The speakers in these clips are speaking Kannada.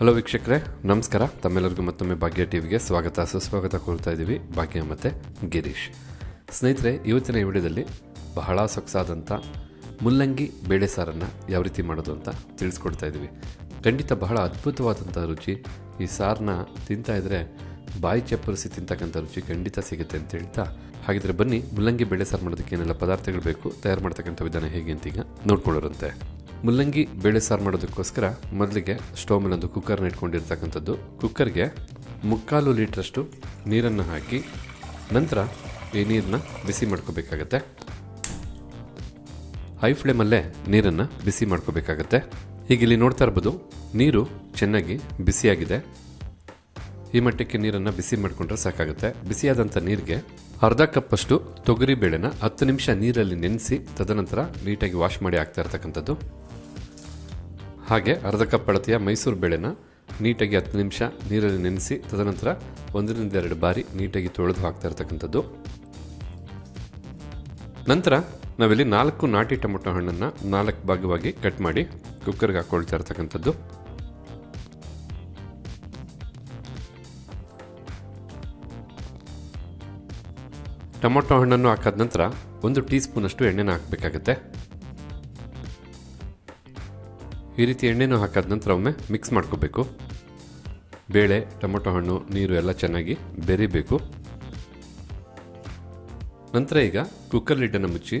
ಹಲೋ ವೀಕ್ಷಕರೇ, ನಮಸ್ಕಾರ. ತಮ್ಮೆಲ್ಲರಿಗೂ ಮತ್ತೊಮ್ಮೆ ಭಾಗ್ಯ ಟಿವಿಗೆ ಸ್ವಾಗತ. ಸುಸ್ವಾಗತ ಕೋರ್ತಾ ಇದ್ದೀವಿ ಭಾಗ್ಯ ಮತ್ತು ಗಿರೀಶ್. ಸ್ನೇಹಿತರೆ, ಇವತ್ತಿನ ವಿಡಿಯೋದಲ್ಲಿ ಬಹಳ ಸೊಗಸಾದಂಥ ಮುಲ್ಲಂಗಿ ಬೇಳೆ ಸಾರನ್ನು ಯಾವ ರೀತಿ ಮಾಡೋದು ಅಂತ ತಿಳಿಸ್ಕೊಡ್ತಾ ಇದ್ದೀವಿ ಖಂಡಿತ ಬಹಳ ಅದ್ಭುತವಾದಂಥ ರುಚಿ. ಈ ಸಾರನ್ನ ತಿಂತಾ ಇದ್ರೆ ಬಾಯಿ ಚಪ್ಪರಿಸಿ ತಿಂತಕ್ಕಂಥ ರುಚಿ ಖಂಡಿತ ಸಿಗುತ್ತೆ ಅಂತ ಹೇಳ್ತಾ. ಹಾಗಿದ್ರೆ ಬನ್ನಿ, ಮುಲ್ಲಂಗಿ ಬೇಳೆ ಸಾರು ಮಾಡೋದಕ್ಕೆ ಏನೆಲ್ಲ ಪದಾರ್ಥಗಳು ಬೇಕು, ತಯಾರು ಮಾಡ್ತಕ್ಕಂಥ ವಿಧಾನ ಹೇಗೆ ಅಂತ ಈಗ ನೋಡ್ಕೊಳ್ಳೋರಂತೆ. ಮುಲ್ಲಂಗಿ ಬೇಳೆ ಸಾರು ಮಾಡೋದಕ್ಕೋಸ್ಕರ ಮೊದಲಿಗೆ ಸ್ಟೋವ್ ಮೇಲೆ ಒಂದು ಕುಕ್ಕರ್ನ ಇಟ್ಕೊಂಡಿರ್ತಕ್ಕಂಥದ್ದು. ಕುಕ್ಕರ್ಗೆ ಮುಕ್ಕಾಲು ಲೀಟ್ರಷ್ಟು ನೀರನ್ನು ಹಾಕಿ ನಂತರ ಈ ನೀರನ್ನ ಬಿಸಿ ಮಾಡ್ಕೋಬೇಕಾಗತ್ತೆ. ಹೈ ಫ್ಲೇಮಲ್ಲೇ ನೀರನ್ನು ಬಿಸಿ ಮಾಡ್ಕೋಬೇಕಾಗತ್ತೆ. ಈಗ ಇಲ್ಲಿ ನೋಡ್ತಾ ಇರ್ಬೋದು, ನೀರು ಚೆನ್ನಾಗಿ ಬಿಸಿಯಾಗಿದೆ. ಈ ಮಟ್ಟಕ್ಕೆ ನೀರನ್ನು ಬಿಸಿ ಮಾಡಿಕೊಂಡ್ರೆ ಸಾಕಾಗುತ್ತೆ. ಬಿಸಿಯಾದಂಥ ನೀರಿಗೆ ಅರ್ಧ ಕಪ್ಪಷ್ಟು ತೊಗರಿ ಬೇಳೆನ ಹತ್ತು ನಿಮಿಷ ನೀರಲ್ಲಿ ನೆನೆಸಿ ತದನಂತರ ನೀಟಾಗಿ ವಾಶ್ ಮಾಡಿ ಹಾಕ್ತಾ ಇರ್ತಕ್ಕಂಥದ್ದು. ಹಾಗೆ ಅರ್ಧ ಕಪ್ ಅಳತೆಯ ಮೈಸೂರು ಬೇಳೆನ ನೀಟಾಗಿ ಹತ್ತು ನಿಮಿಷ ನೀರಲ್ಲಿ ನೆನೆಸಿ, ತದನಂತರ ಒಂದರಿಂದ ಎರಡು ಬಾರಿ ನೀಟಾಗಿ ತೊಳೆದು ಹಾಕ್ತಾ ಇರ್ತಕ್ಕಂಥದ್ದು. ನಂತರ ನಾವಿಲ್ಲಿ ನಾಲ್ಕು ನಾಟಿ ಟೊಮೊಟೊ ಹಣ್ಣನ್ನು ನಾಲ್ಕು ಭಾಗವಾಗಿ ಕಟ್ ಮಾಡಿ ಕುಕ್ಕರ್ಗೆ ಹಾಕ್ಕೊಳ್ತಾ ಇರ್ತಕ್ಕಂಥದ್ದು. ಟೊಮೊಟೊ ಹಣ್ಣನ್ನು ಹಾಕಾದ ನಂತರ ಒಂದು ಟೀ ಸ್ಪೂನಷ್ಟು ಎಣ್ಣೆನ ಹಾಕಬೇಕಾಗತ್ತೆ. ಈ ರೀತಿ ಎಣ್ಣೆನೂ ಹಾಕಾದ ನಂತರ ಒಮ್ಮೆ ಮಿಕ್ಸ್ ಮಾಡ್ಕೋಬೇಕು. ಬೇಳೆ, ಟೊಮೊಟೊ ಹಣ್ಣು, ನೀರು ಎಲ್ಲ ಚೆನ್ನಾಗಿ ಬೆರಿಬೇಕು. ನಂತರ ಈಗ ಕುಕ್ಕರ್ ಲಿಡ್ಡನ್ನು ಮುಚ್ಚಿ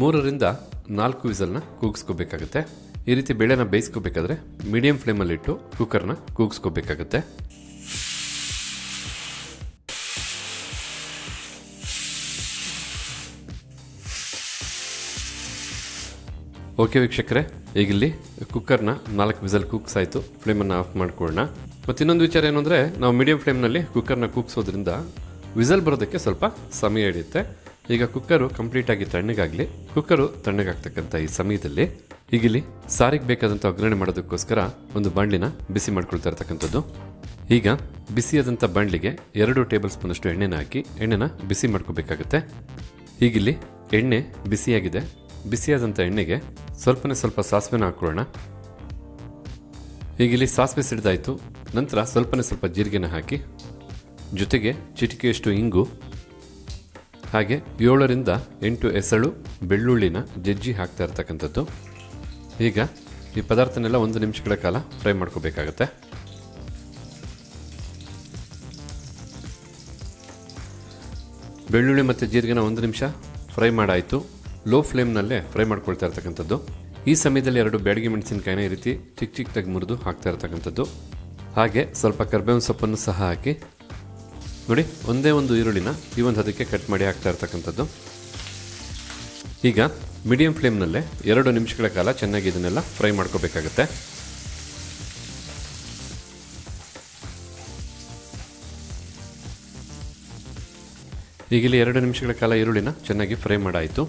ಮೂರರಿಂದ ನಾಲ್ಕು ವಿಸಲ್ನ ಕೂಗಿಸ್ಕೋಬೇಕಾಗುತ್ತೆ. ಈ ರೀತಿ ಬೇಳೆನ ಬೇಯಿಸ್ಕೋಬೇಕಾದ್ರೆ ಮೀಡಿಯಂ ಫ್ಲೇಮಲ್ಲಿಟ್ಟು ಕುಕ್ಕರ್ನ ಕೂಗಿಸ್ಕೋಬೇಕಾಗತ್ತೆ. ಓಕೆ ವೀಕ್ಷಕರೇ ಈಗ ಇಲ್ಲಿ ಕುಕ್ಕರ್ನ ನಾಲ್ಕು ವಿಸಲ್ ಕುಕ್ಸ್ ಆಯಿತು ಫ್ಲೇಮನ್ನು ಆಫ್ ಮಾಡಿಕೊಳ್ಳೋಣ. ಮತ್ತು ಇನ್ನೊಂದು ವಿಚಾರ ಏನು ಅಂದರೆ ನಾವು ಮೀಡಿಯಂ ಫ್ಲೇಮ್ನಲ್ಲಿ ಕುಕ್ಕರ್ನ ಕೂಗ್ಸೋದ್ರಿಂದ ವಿಸಲ್ ಬರೋದಕ್ಕೆ ಸ್ವಲ್ಪ ಸಮಯ ಹಿಡಿಯುತ್ತೆ. ಈಗ ಕುಕ್ಕರು ಕಂಪ್ಲೀಟಾಗಿ ತಣ್ಣಗಾಗಲಿ, ಕುಕ್ಕರು ತಣ್ಣಗಾಗ್ತಕ್ಕಂಥ ಈ ಸಮಯದಲ್ಲಿ ಈಗಿಲ್ಲಿ ಸಾರಿಗೆ ಬೇಕಾದಂಥ ಒಗ್ಗರಣೆ ಮಾಡೋದಕ್ಕೋಸ್ಕರ ಒಂದು ಬಾಣಲಿನ ಬಿಸಿ ಮಾಡ್ಕೊಳ್ತಾ ಇರ್ತಕ್ಕಂಥದ್ದು. ಈಗ ಬಿಸಿಯಾದಂಥ ಬಾಣಲಿಗೆ ಎರಡು ಟೇಬಲ್ ಸ್ಪೂನಷ್ಟು ಎಣ್ಣೆನ ಹಾಕಿ, ಎಣ್ಣೆನ ಬಿಸಿ ಮಾಡ್ಕೋಬೇಕಾಗುತ್ತೆ. ಈಗಿಲ್ಲಿ ಎಣ್ಣೆ ಬಿಸಿಯಾಗಿದೆ. ಬಿಸಿಯಾದಂಥ ಎಣ್ಣೆಗೆ ಸ್ವಲ್ಪನೇ ಸ್ವಲ್ಪ ಸಾಸಿವೆನ ಹಾಕ್ಕೊಳ್ಳೋಣ. ಈಗ ಸಾಸಿವೆ ಸಿಡ್ದಾಯಿತು. ನಂತರ ಸ್ವಲ್ಪನೇ ಸ್ವಲ್ಪ ಜೀರಿಗೆನ ಹಾಕಿ, ಜೊತೆಗೆ ಚಿಟಿಕೆಯಷ್ಟು ಇಂಗು, ಹಾಗೆ ಏಳರಿಂದ ಎಂಟು ಎಸಳು ಬೆಳ್ಳುಳ್ಳಿನ ಜಜ್ಜಿ ಹಾಕ್ತಾ ಇರ್ತಕ್ಕಂಥದ್ದು. ಈಗ ಈ ಪದಾರ್ಥನೆಲ್ಲ ಒಂದು ನಿಮಿಷಗಳ ಕಾಲ ಫ್ರೈ ಮಾಡ್ಕೋಬೇಕಾಗತ್ತೆ. ಬೆಳ್ಳುಳ್ಳಿ ಮತ್ತು ಜೀರಿಗೆನ ಒಂದು ನಿಮಿಷ ಫ್ರೈ ಮಾಡಾಯಿತು. ಲೋ ಫ್ಲೇಮ್ನಲ್ಲೇ ಫ್ರೈ ಮಾಡ್ಕೊಳ್ತಾ ಇರ್ತಕ್ಕಂಥದ್ದು. ಈ ಸಮಯದಲ್ಲಿ ಎರಡು ಬೇಡಿಗೆ ಮೆಣಸಿನಕಾಯಿನ ಈ ರೀತಿ ಚಿಕ್ಕ ಚಿಕ್ಕದಾಗಿ ಮುರಿದು ಹಾಕ್ತಾ ಇರ್ತಕ್ಕಂಥದ್ದು. ಹಾಗೆ ಸ್ವಲ್ಪ ಕರ್ಬೇವಿನ ಸೊಪ್ಪನ್ನು ಸಹ ಹಾಕಿ. ನೋಡಿ, ಒಂದೇ ಒಂದು ಈರುಳ್ಳಿನ ಈ ಒಂದು ಹದಕ್ಕೆ ಕಟ್ ಮಾಡಿ ಹಾಕ್ತಾ ಇರ್ತಕ್ಕಂಥದ್ದು. ಈಗ ಮೀಡಿಯಂ ಫ್ಲೇಮ್ನಲ್ಲೇ ಎರಡು ನಿಮಿಷಗಳ ಕಾಲ ಚೆನ್ನಾಗಿ ಇದನ್ನೆಲ್ಲ ಫ್ರೈ ಮಾಡ್ಕೋಬೇಕಾಗತ್ತೆ. ಈಗಿಲ್ಲಿ ಎರಡು ನಿಮಿಷಗಳ ಕಾಲ ಈರುಳ್ಳಿನ ಚೆನ್ನಾಗಿ ಫ್ರೈ ಮಾಡಾಯಿತು.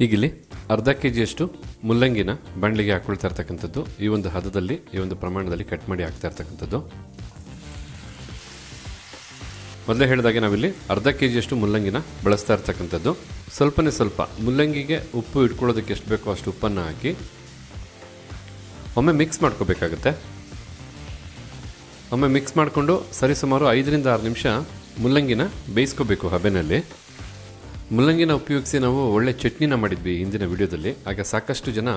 ಈಗಿಲ್ಲಿ ಅರ್ಧ ಕೆ ಜಿಯಷ್ಟು ಮುಲ್ಲಂಗಿನ ಬಂಡ್ಲಿಗೆ ಹಾಕೊಳ್ತಾ ಇರ್ತಕ್ಕಂಥದ್ದು. ಈ ಒಂದು ಹದದಲ್ಲಿ, ಈ ಒಂದು ಪ್ರಮಾಣದಲ್ಲಿ ಕಟ್ ಮಾಡಿ ಹಾಕ್ತಾ ಇರ್ತಕ್ಕಂಥದ್ದು. ಮೊದಲೇ ಹೇಳಿದಾಗೆ ನಾವಿಲ್ಲಿ ಅರ್ಧ ಕೆ ಜಿಯಷ್ಟು ಮುಲ್ಲಂಗಿನ ಬಳಸ್ತಾ ಇರ್ತಕ್ಕಂಥದ್ದು. ಸ್ವಲ್ಪನೇ ಸ್ವಲ್ಪ. ಮುಲ್ಲಂಗಿಗೆ ಉಪ್ಪು ಇಟ್ಕೊಳ್ಳೋದಕ್ಕೆ ಎಷ್ಟು ಬೇಕೋ ಅಷ್ಟು ಉಪ್ಪನ್ನು ಹಾಕಿ ಒಮ್ಮೆ ಮಿಕ್ಸ್ ಮಾಡ್ಕೋಬೇಕಾಗತ್ತೆ. ಒಮ್ಮೆ ಮಿಕ್ಸ್ ಮಾಡಿಕೊಂಡು ಸರಿಸುಮಾರು ಐದರಿಂದ ಆರು ನಿಮಿಷ ಮುಲ್ಲಂಗಿನ ಬೇಯಿಸ್ಕೋಬೇಕು ಹಬೆನಲ್ಲಿ. ಮುಲ್ಲಂಗಿನ ಉಪಯೋಗಿಸಿ ನಾವು ಒಳ್ಳೆ ಚಟ್ನಿನ ಮಾಡಿದ್ವಿ ಹಿಂದಿನ ವಿಡಿಯೋದಲ್ಲಿ. ಆಗ ಸಾಕಷ್ಟು ಜನ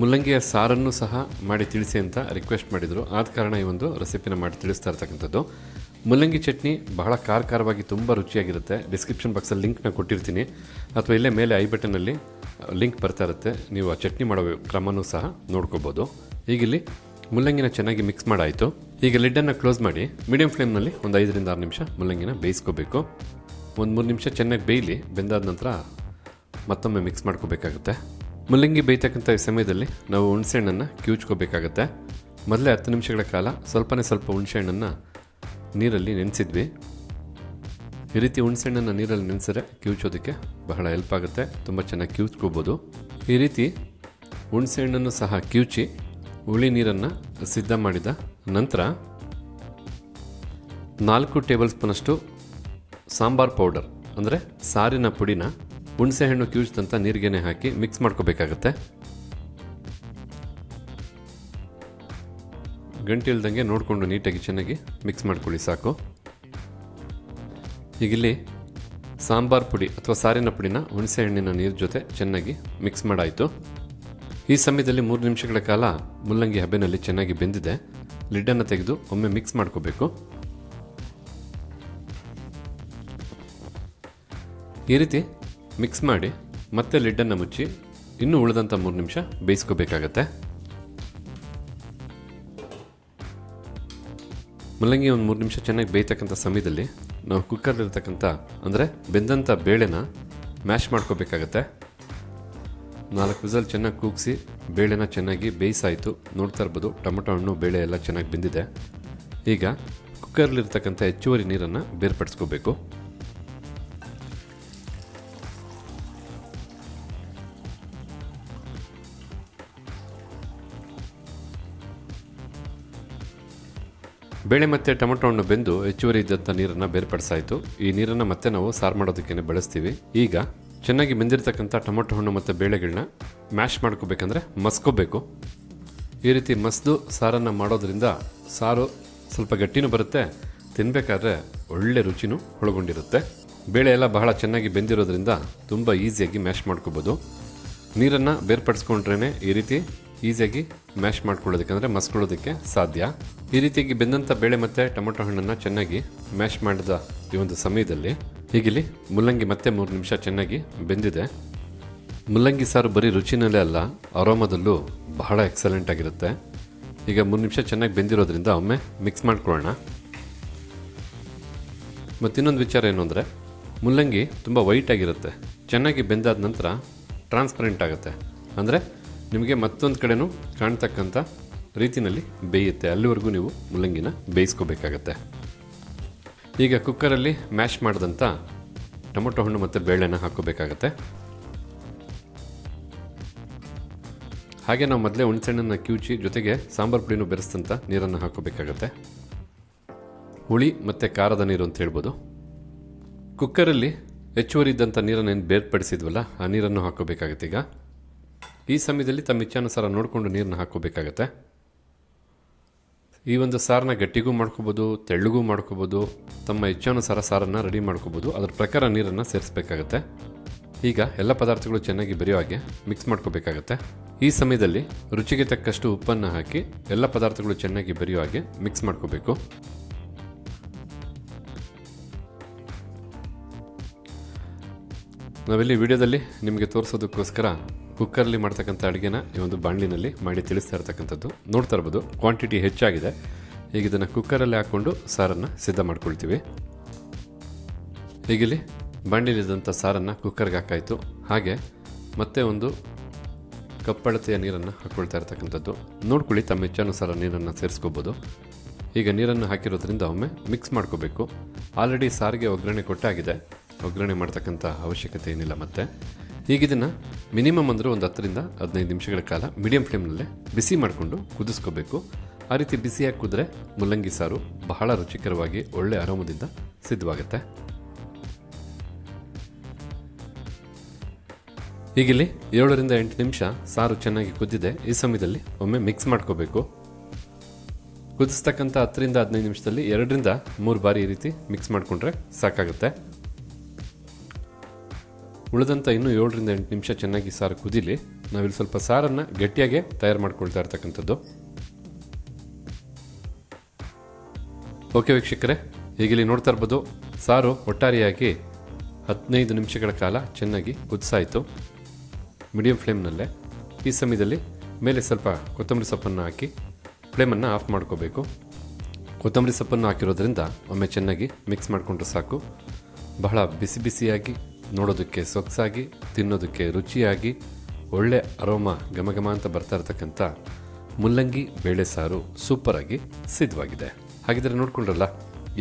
ಮುಲ್ಲಂಗಿಯ ಸಾರನ್ನು ಸಹ ಮಾಡಿ ತಿಳಿಸಿ ಅಂತ ರಿಕ್ವೆಸ್ಟ್ ಮಾಡಿದರು. ಆದ ಕಾರಣ ಈ ಒಂದು ರೆಸಿಪಿನ ಮಾಡಿ ತಿಳಿಸ್ತಾ ಇರ್ತಕ್ಕಂಥದ್ದು. ಮುಲ್ಲಂಗಿ ಚಟ್ನಿ ಬಹಳ ಖಾರ ಖಾರವಾಗಿ ತುಂಬ ರುಚಿಯಾಗಿರುತ್ತೆ. ಡಿಸ್ಕ್ರಿಪ್ಷನ್ ಬಾಕ್ಸಲ್ಲಿ ಲಿಂಕ್ನ ಕೊಟ್ಟಿರ್ತೀನಿ. ಅಥವಾ ಇಲ್ಲೇ ಮೇಲೆ ಐ ಬಟನಲ್ಲಿ ಲಿಂಕ್ ಬರ್ತಾ ಇರುತ್ತೆ. ನೀವು ಆ ಚಟ್ನಿ ಮಾಡೋ ಕ್ರಮನೂ ಸಹ ನೋಡ್ಕೋಬೋದು. ಈಗಿಲ್ಲಿ ಮುಲ್ಲಂಗಿನ ಚೆನ್ನಾಗಿ ಮಿಕ್ಸ್ ಮಾಡಾಯಿತು. ಈಗ ಲಿಡ್ಡನ್ನು ಕ್ಲೋಸ್ ಮಾಡಿ ಮೀಡಿಯಂ ಫ್ಲೇಮ್ನಲ್ಲಿ ಒಂದು ಐದರಿಂದ ಆರು ನಿಮಿಷ ಮುಲ್ಲಂಗಿನ ಬೇಯಿಸ್ಕೋಬೇಕು. ಒಂದು ಮೂರು ನಿಮಿಷ ಚೆನ್ನಾಗಿ ಬೇಯಲಿ, ಬೆಂದಾದ ನಂತರ ಮತ್ತೊಮ್ಮೆ ಮಿಕ್ಸ್ ಮಾಡ್ಕೋಬೇಕಾಗುತ್ತೆ. ಮುಲ್ಲಂಗಿ ಬೇಯ್ತಕ್ಕಂಥ ಈ ಸಮಯದಲ್ಲಿ ನಾವು ಹುಣಸೆಹಣ್ಣನ್ನು ಕಿವುಚ್ಕೋಬೇಕಾಗತ್ತೆ ಮೊದಲೇ ಹತ್ತು ನಿಮಿಷಗಳ ಕಾಲ ಸ್ವಲ್ಪನೇ ಸ್ವಲ್ಪ ಹುಣಸೆಹಣ್ಣನ್ನು ನೀರಲ್ಲಿ ನೆನೆಸಿದ್ವಿ. ಈ ರೀತಿ ಹುಣಸೆಹಣ್ಣನ್ನು ನೀರಲ್ಲಿ ನೆನೆಸಿದ್ರೆ ಕಿವುಚೋದಕ್ಕೆ ಬಹಳ ಹೆಲ್ಪ್ ಆಗುತ್ತೆ, ತುಂಬ ಚೆನ್ನಾಗಿ ಕಿವುಚ್ಕೋಬೋದು ಈ ರೀತಿ ಹುಣಸೆಹಣ್ಣನ್ನು ಸಹ ಕಿವುಚಿ ಹುಳಿ ನೀರನ್ನು ಸಿದ್ಧ ಮಾಡಿದ ನಂತರ ನಾಲ್ಕು ಟೇಬಲ್ ಸ್ಪೂನಷ್ಟು ಸಾಂಬಾರ್ ಪೌಡರ್, ಅಂದರೆ ಸಾರಿನ ಪುಡಿನ ಹುಣಸೆಹಣ್ಣು ಕಿವುಚಿದಂಥ ನೀರಿಗೆನೆ ಹಾಕಿ ಮಿಕ್ಸ್ ಮಾಡ್ಕೋಬೇಕಾಗತ್ತೆ. ಗಂಟಿಲ್ದಂಗೆ ನೋಡಿಕೊಂಡು ನೀಟಾಗಿ ಚೆನ್ನಾಗಿ ಮಿಕ್ಸ್ ಮಾಡ್ಕೊಳ್ಳಿ ಸಾಕು. ಈಗಿಲ್ಲಿ ಸಾಂಬಾರ್ ಪುಡಿ ಅಥವಾ ಸಾರಿನ ಪುಡಿನ ಹುಣಸೆಹಣ್ಣಿನ ನೀರು ಜೊತೆ ಚೆನ್ನಾಗಿ ಮಿಕ್ಸ್ ಮಾಡಾಯಿತು. ಈ ಸಮಯದಲ್ಲಿ ಮೂರು ನಿಮಿಷಗಳ ಕಾಲ ಮುಲ್ಲಂಗಿ ಹಬೆನಲ್ಲಿ ಚೆನ್ನಾಗಿ ಬೆಂದಿದೆ. ಲಿಡ್ಡನ್ನು ತೆಗೆದು ಒಮ್ಮೆ ಮಿಕ್ಸ್ ಮಾಡ್ಕೋಬೇಕು. ಈ ರೀತಿ ಮಿಕ್ಸ್ ಮಾಡಿ ಮತ್ತೆ ಲಿಡ್ಡನ್ನು ಮುಚ್ಚಿ ಇನ್ನೂ ಉಳಿದಂಥ ಮೂರು ನಿಮಿಷ ಬೇಯಿಸ್ಕೋಬೇಕಾಗತ್ತೆ. ಮುಲ್ಲಂಗಿ ಒಂದು ಮೂರು ನಿಮಿಷ ಚೆನ್ನಾಗಿ ಬೇಯ್ತಕ್ಕಂಥ ಸಮಯದಲ್ಲಿ ನಾವು ಕುಕ್ಕರ್ಲಿರ್ತಕ್ಕಂಥ ಅಂದರೆ ಬೆಂದಂಥ ಬೇಳೆನ ಮ್ಯಾಶ್ ಮಾಡ್ಕೋಬೇಕಾಗತ್ತೆ. ನಾಲ್ಕು ವಿಸಲ್ ಚೆನ್ನಾಗಿ ಕೂಗಿಸಿ ಬೇಳೆನ ಚೆನ್ನಾಗಿ ಬೇಯಿಸಾಯಿತು, ನೋಡ್ತಾ ಇರ್ಬೋದು ಟೊಮೊಟೊ ಹಣ್ಣು, ಬೇಳೆ ಎಲ್ಲ ಚೆನ್ನಾಗಿ ಬೆಂದಿದೆ. ಈಗ ಕುಕ್ಕರ್ಲಿರ್ತಕ್ಕಂಥ ಹೆಚ್ಚುವರಿ ನೀರನ್ನು ಬೇರ್ಪಡಿಸ್ಕೋಬೇಕು. ಬೇಳೆ ಮತ್ತು ಟೊಮೆಟೊ ಹಣ್ಣು ಬೆಂದು ಹೆಚ್ಚುವರಿ ಇದ್ದಂಥ ನೀರನ್ನು ಬೇರ್ಪಡಿಸಾಯಿತು. ಈ ನೀರನ್ನು ಮತ್ತೆ ನಾವು ಸಾರು ಮಾಡೋದಕ್ಕೆ ಬಳಸ್ತೀವಿ. ಈಗ ಚೆನ್ನಾಗಿ ಬೆಂದಿರತಕ್ಕಂಥ ಟೊಮೊಟೊ ಹಣ್ಣು ಮತ್ತು ಬೇಳೆಗಳನ್ನ ಮ್ಯಾಶ್ ಮಾಡ್ಕೋಬೇಕಂದ್ರೆ ಮಸ್ಕೋಬೇಕು. ಈ ರೀತಿ ಮಸ್ದು ಸಾರನ್ನು ಮಾಡೋದ್ರಿಂದ ಸಾರು ಸ್ವಲ್ಪ ಗಟ್ಟಿನೂ ಬರುತ್ತೆ ತಿನ್ನಬೇಕಾದ್ರೆ ಒಳ್ಳೆ ರುಚಿನೂ ಒಳಗೊಂಡಿರುತ್ತೆ. ಬೇಳೆ ಎಲ್ಲ ಬಹಳ ಚೆನ್ನಾಗಿ ಬೆಂದಿರೋದ್ರಿಂದ ತುಂಬ ಈಸಿಯಾಗಿ ಮ್ಯಾಶ್ ಮಾಡ್ಕೋಬೋದು. ನೀರನ್ನು ಬೇರ್ಪಡಿಸ್ಕೊಂಡ್ರೇ ಈ ರೀತಿ ಈಸಿಯಾಗಿ ಮ್ಯಾಶ್ ಮಾಡ್ಕೊಳ್ಳೋದಕ್ಕೆ ಅಂದರೆ ಮಸ್ಕೊಳ್ಳೋದಕ್ಕೆ ಸಾಧ್ಯ. ಈ ರೀತಿಯಾಗಿ ಬೆಂದಂಥ ಬೇಳೆ ಮತ್ತು ಟೊಮೊಟೊ ಹಣ್ಣನ್ನು ಚೆನ್ನಾಗಿ ಮ್ಯಾಶ್ ಮಾಡಿದ ಈ ಒಂದು ಸಮಯದಲ್ಲಿ ಹೀಗಿಲ್ಲಿ ಮುಲ್ಲಂಗಿ ಮತ್ತೆ ಮೂರು ನಿಮಿಷ ಚೆನ್ನಾಗಿ ಬೆಂದಿದೆ. ಮುಲ್ಲಂಗಿ ಸಾರು ಬರೀ ರುಚಿನಲ್ಲೇ ಅಲ್ಲ, ಅರೋಮದಲ್ಲೂ ಬಹಳ ಎಕ್ಸಲೆಂಟ್ ಆಗಿರುತ್ತೆ. ಈಗ ಮೂರು ನಿಮಿಷ ಚೆನ್ನಾಗಿ ಬೆಂದಿರೋದ್ರಿಂದ ಒಮ್ಮೆ ಮಿಕ್ಸ್ ಮಾಡ್ಕೊಳ್ಳೋಣ. ಮತ್ತಿನ್ನೊಂದು ವಿಚಾರ ಏನು ಅಂದರೆ, ಮುಲ್ಲಂಗಿ ತುಂಬ ವೈಟ್ ಆಗಿರುತ್ತೆ. ಚೆನ್ನಾಗಿ ಬೆಂದಾದ ನಂತರ ಟ್ರಾನ್ಸ್ಪರೆಂಟ್ ಆಗುತ್ತೆ. ಅಂದರೆ ನಿಮಗೆ ಮತ್ತೊಂದು ಕಡೆನೂ ಕಾಣ್ತಕ್ಕಂಥ ರೀತಿನಲ್ಲಿ ಬೇಯುತ್ತೆ. ಅಲ್ಲಿವರೆಗೂ ನೀವು ಮುಲ್ಲಂಗಿನ ಬೇಯಿಸ್ಕೋಬೇಕಾಗತ್ತೆ. ಈಗ ಕುಕ್ಕರಲ್ಲಿ ಮ್ಯಾಶ್ ಮಾಡಿದಂಥ ಟೊಮೊಟೊ ಹಣ್ಣು ಮತ್ತು ಬೇಳೆನ ಹಾಕೋಬೇಕಾಗತ್ತೆ ಹಾಗೆ ನಾವು ಮೊದಲೇ ಹುಣಸೆಹಣ್ಣನ್ನು ಕಿವುಚಿ ಜೊತೆಗೆ ಸಾಂಬಾರು ಪುಡಿನೂ ಬೆರೆಸಿದಂಥ ನೀರನ್ನು ಹಾಕೋಬೇಕಾಗತ್ತೆ ಹುಳಿ ಮತ್ತು ಖಾರದ ನೀರು ಅಂತ ಹೇಳ್ಬೋದು. ಕುಕ್ಕರಲ್ಲಿ ಹೆಚ್ಚುವರಿ ಇದ್ದಂಥ ನೀರನ್ನು ಏನು ಬೇರ್ಪಡಿಸಿದ್ವಲ್ಲ, ಆ ನೀರನ್ನು ಹಾಕೋಬೇಕಾಗತ್ತೆ ಈಗ. ಈ ಸಮಯದಲ್ಲಿ ತಮ್ಮ ಇಚ್ಛಾನುಸಾರ ನೋಡಿಕೊಂಡು ನೀರನ್ನ ಹಾಕೋಬೇಕಾಗತ್ತೆ ಈ ಒಂದು ಸಾರನ್ನ ಗಟ್ಟಿಗೂ ಮಾಡ್ಕೋಬೋದು, ತೆಳ್ಳಗೂ ಮಾಡ್ಕೋಬೋದು, ತಮ್ಮ ಇಚ್ಛಾನುಸಾರ ಸಾರನ್ನು ರೆಡಿ ಮಾಡ್ಕೋಬೋದು, ಅದ್ರ ಪ್ರಕಾರ ನೀರನ್ನು ಸೇರಿಸ್ಬೇಕಾಗತ್ತೆ. ಈಗ ಎಲ್ಲ ಪದಾರ್ಥಗಳು ಚೆನ್ನಾಗಿ ಬೆರೆಯೋ ಹಾಗೆ ಮಿಕ್ಸ್ ಮಾಡ್ಕೋಬೇಕಾಗತ್ತೆ. ಈ ಸಮಯದಲ್ಲಿ ರುಚಿಗೆ ತಕ್ಕಷ್ಟು ಉಪ್ಪನ್ನು ಹಾಕಿ ಎಲ್ಲ ಪದಾರ್ಥಗಳು ಚೆನ್ನಾಗಿ ಬೆರೆಯೋ ಹಾಗೆ ಮಿಕ್ಸ್ ಮಾಡ್ಕೋಬೇಕು. ನಾವಿಲ್ಲಿ ವಿಡಿಯೋದಲ್ಲಿ ನಿಮಗೆ ತೋರಿಸೋದಕ್ಕೋಸ್ಕರ ಕುಕ್ಕರಲ್ಲಿ ಮಾಡ್ತಕ್ಕಂಥ ಅಡುಗೆನ ಈ ಒಂದು ಬಾಣಲಿನಲ್ಲಿ ಮಾಡಿ ತಿಳಿಸ್ತಾ ಇರತಕ್ಕಂಥದ್ದು. ನೋಡ್ತಾ ಇರ್ಬೋದು ಕ್ವಾಂಟಿಟಿ ಹೆಚ್ಚಾಗಿದೆ. ಈಗ ಇದನ್ನು ಕುಕ್ಕರಲ್ಲಿ ಹಾಕ್ಕೊಂಡು ಸಾರನ್ನು ಸಿದ್ಧ ಮಾಡ್ಕೊಳ್ತೀವಿ. ಈಗಿಲ್ಲಿ ಬಾಣಲಿಲಿದ್ದಂಥ ಸಾರನ್ನು ಕುಕ್ಕರ್ಗೆ ಹಾಕಾಯಿತು. ಹಾಗೆ ಮತ್ತೆ ಒಂದು ಕಪ್ಪಳತೆಯ ನೀರನ್ನು ಹಾಕ್ಕೊಳ್ತಾ ಇರ್ತಕ್ಕಂಥದ್ದು. ನೋಡ್ಕೊಳ್ಳಿ, ತಮ್ಮ ಇಚ್ಛಾನುಸಾರ ನೀರನ್ನು ಸೇರಿಸ್ಕೋಬೋದು. ಈಗ ನೀರನ್ನು ಹಾಕಿರೋದ್ರಿಂದ ಒಮ್ಮೆ ಮಿಕ್ಸ್ ಮಾಡ್ಕೋಬೇಕು. ಆಲ್ರೆಡಿ ಸಾರಿಗೆ ಒಗ್ಗರಣೆ ಕೊಟ್ಟಾಗಿದೆ. ಒಗ್ಗರಣೆ ಮಾಡ್ತಕ್ಕಂಥ ಅವಶ್ಯಕತೆ ಏನಿಲ್ಲ ಮತ್ತೆ. ಈಗ ಇದನ್ನು ಮಿನಿಮಮ್ ಅಂದರೆ ಒಂದು ಹತ್ತರಿಂದ ಹದಿನೈದು ನಿಮಿಷಗಳ ಕಾಲ ಮೀಡಿಯಂ ಫ್ಲೇಮ್ನಲ್ಲೇ ಬಿಸಿ ಮಾಡಿಕೊಂಡು ಕುದಿಸ್ಕೋಬೇಕು. ಆ ರೀತಿ ಬಿಸಿಯಾಗಿ ಕುದ್ರೆ ಮುಲ್ಲಂಗಿ ಸಾರು ಬಹಳ ರುಚಿಕರವಾಗಿ ಒಳ್ಳೆ ಆರಾಮದಿಂದ ಸಿದ್ಧವಾಗುತ್ತೆ. ಈಗಿಲ್ಲಿ ಏಳರಿಂದ ಎಂಟು ನಿಮಿಷ ಸಾರು ಚೆನ್ನಾಗಿ ಕುದ್ದಿದೆ. ಈ ಸಮಯದಲ್ಲಿ ಒಮ್ಮೆ ಮಿಕ್ಸ್ ಮಾಡ್ಕೋಬೇಕು. ಕುದಿಸ್ತಕ್ಕಂಥ ಹತ್ತರಿಂದ ಹದಿನೈದು ನಿಮಿಷದಲ್ಲಿ ಎರಡರಿಂದ ಮೂರು ಬಾರಿ ಈ ರೀತಿ ಮಿಕ್ಸ್ ಮಾಡಿಕೊಂಡ್ರೆ ಸಾಕಾಗುತ್ತೆ. ಉಳಿದಂಥ ಇನ್ನೂ ಏಳರಿಂದ ಎಂಟು ನಿಮಿಷ ಚೆನ್ನಾಗಿ ಸಾರು ಕುದಿಲಿ. ನಾವಿಲ್ಲಿ ಸ್ವಲ್ಪ ಸಾರನ್ನು ಗಟ್ಟಿಯಾಗೆ ತಯಾರು ಮಾಡ್ಕೊಳ್ತಾ ಇರ್ತಕ್ಕಂಥದ್ದು. ಓಕೆ ವೀಕ್ಷಕರೇ, ಈಗಿಲ್ಲಿ ನೋಡ್ತಾ ಇರ್ಬೋದು, ಸಾರು ಒಟ್ಟಾರೆಯಾಗಿ ಹದಿನೈದು ನಿಮಿಷಗಳ ಕಾಲ ಚೆನ್ನಾಗಿ ಕುದಿಸಾಯಿತು. ಮೀಡಿಯಂ ಫ್ಲೇಮ್ನಲ್ಲೇ. ಈ ಸಮಯದಲ್ಲಿ ಮೇಲೆ ಸ್ವಲ್ಪ ಕೊತ್ತಂಬರಿ ಸೊಪ್ಪನ್ನು ಹಾಕಿ ಫ್ಲೇಮನ್ನು ಆಫ್ ಮಾಡ್ಕೋಬೇಕು. ಕೊತ್ತಂಬರಿ ಸೊಪ್ಪನ್ನು ಹಾಕಿರೋದ್ರಿಂದ ಒಮ್ಮೆ ಚೆನ್ನಾಗಿ ಮಿಕ್ಸ್ ಮಾಡಿಕೊಂಡ್ರೆ ಸಾಕು. ಬಹಳ ಬಿಸಿ ಬಿಸಿಯಾಗಿ ನೋಡೋದಕ್ಕೆ ಸೊಗಸಾಗಿ, ತಿನ್ನೋದಕ್ಕೆ ರುಚಿಯಾಗಿ, ಒಳ್ಳೆ ಅರೋಮ ಘಮಘಮ ಅಂತ ಬರ್ತಾ ಇರತಕ್ಕಂಥ ಮುಲ್ಲಂಗಿ ಬೇಳೆ ಸಾರು ಸೂಪರಾಗಿ ಸಿದ್ಧವಾಗಿದೆ. ಹಾಗಿದ್ರೆ ನೋಡ್ಕೊಂಡ್ರಲ್ಲ,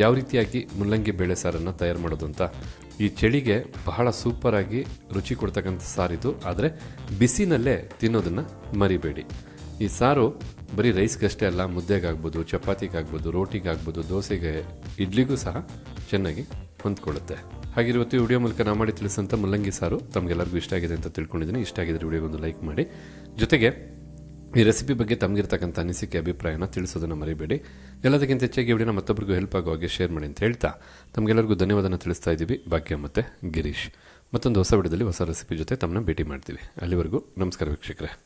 ಯಾವ ರೀತಿಯಾಗಿ ಮುಲ್ಲಂಗಿ ಬೇಳೆ ಸಾರನ್ನು ತಯಾರು ಮಾಡೋದು ಅಂತ? ಈ ಚಳಿಗೆ ಬಹಳ ಸೂಪರಾಗಿ ರುಚಿ ಕೊಡ್ತಕ್ಕಂಥ ಸಾರಿದು, ಆದರೆ ಬಿಸಿನಲ್ಲೇ ತಿನ್ನೋದನ್ನು ಮರಿಬೇಡಿ. ಈ ಸಾರು ಬರೀ ರೈಸ್ಗಷ್ಟೇ ಅಲ್ಲ, ಮುದ್ದೆಗಾಗ್ಬೋದು, ಚಪಾತಿಗಾಗ್ಬೋದು, ರೋಟಿಗಾಗ್ಬೋದು, ದೋಸೆಗೆ, ಇಡ್ಲಿಗೂ ಸಹ ಚೆನ್ನಾಗಿ ಹೊಂದ್ಕೊಳ್ಳುತ್ತೆ. ಹಾಗೆ ಇವತ್ತು ವಿಡಿಯೋ ಮೂಲಕ ನಾ ಮಾಡಿ ತಿಳಿಸಂತ ಮುಲ್ಲಂಗಿ ಸಾರು ತಮಗೆಲ್ಲರಿಗೂ ಇಷ್ಟ ಆಗಿದೆ ಅಂತ ತಿಳ್ಕೊಂಡಿದ್ದೀನಿ. ಇಷ್ಟ ಆಗಿದ್ರೆ ವಿಡಿಯೋ ಒಂದು ಲೈಕ್ ಮಾಡಿ. ಜೊತೆಗೆ ಈ ರೆಸಿಪಿ ಬಗ್ಗೆ ತಮಗಿರ್ತಕ್ಕಂಥ ಅನಿಸಿಕೆ, ಅಭಿಪ್ರಾಯನ ತಿಳಿಸೋದನ್ನು ಮರಿಬೇಡಿ. ಎಲ್ಲದಕ್ಕಿಂತ ಹೆಚ್ಚಾಗಿ ವಿಡಿಯೋನ ಮತ್ತೊಬ್ಬರಿಗೂ ಹೆಲ್ಪ್ ಆಗೋ ಹಾಗೆ ಶೇರ್ ಮಾಡಿ ಅಂತ ಹೇಳ್ತಾ ತಮಗೆಲ್ಲರಿಗೂ ಧನ್ಯವಾದನ ತಿಳಿಸ್ತಾ ಇದ್ದೀವಿ. ಭಾಗ್ಯ ಮತ್ತು ಗಿರೀಶ್. ಮತ್ತೊಂದು ಹೊಸ ವಿಡಿಯೋದಲ್ಲಿ ಹೊಸ ರೆಸಿಪಿ ಜೊತೆ ತಮ್ಮನ್ನ ಭೇಟಿ ಮಾಡ್ತೀವಿ. ಅಲ್ಲಿವರೆಗೂ ನಮಸ್ಕಾರ ವೀಕ್ಷಕರೇ.